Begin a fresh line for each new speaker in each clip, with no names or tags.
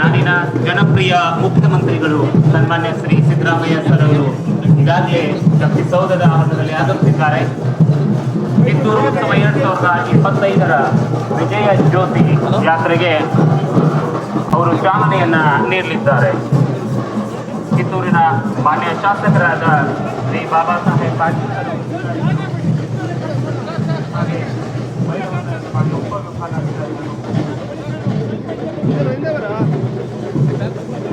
ನಾಡಿನ ಜನಪ್ರಿಯ ಮುಖ್ಯಮಂತ್ರಿಗಳು ಸನ್ಮಾನ್ಯ ಶ್ರೀ ಸಿದ್ದರಾಮಯ್ಯ ಸರ್ ಅವರು ಈಗಾಗಲೇ ಶಕ್ತಿಸೌಧದ ಆವರಣದಲ್ಲಿ ಆಗಮಿಸಿದ್ದಾರೆ. ಕಿತ್ತೂರು ಉತ್ಸವ ಎರಡ್ ಸಾವಿರದ ಇಪ್ಪತ್ತೈದರ ವಿಜಯ ಜ್ಯೋತಿ ಯಾತ್ರೆಗೆ ಅವರು ಚಾಲನೆಯನ್ನ ನೀಡಲಿದ್ದಾರೆ. ಕಿತ್ತೂರಿನ ಮಾನ್ಯ ಶಾಸಕರಾದ ಶ್ರೀ ಬಾಬಾ ಸಾಹೇಬ್ ಪಾಟೀಲ್.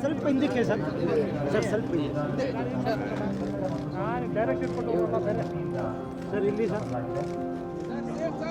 ಸ್ವಲ್ಪ ಹಿಂದಕ್ಕೆ ಸರ್ ಸರ್ ಸ್ವಲ್ಪ ಹಿಂದೆ ನಾನು ಡೈರೆಕ್ಟ್ ಇಟ್ಕೊಂಡು ಹೋಗೋಣ ಬೇರೆ ಸರ್ ಇಲ್ಲಿ sir sir C M photo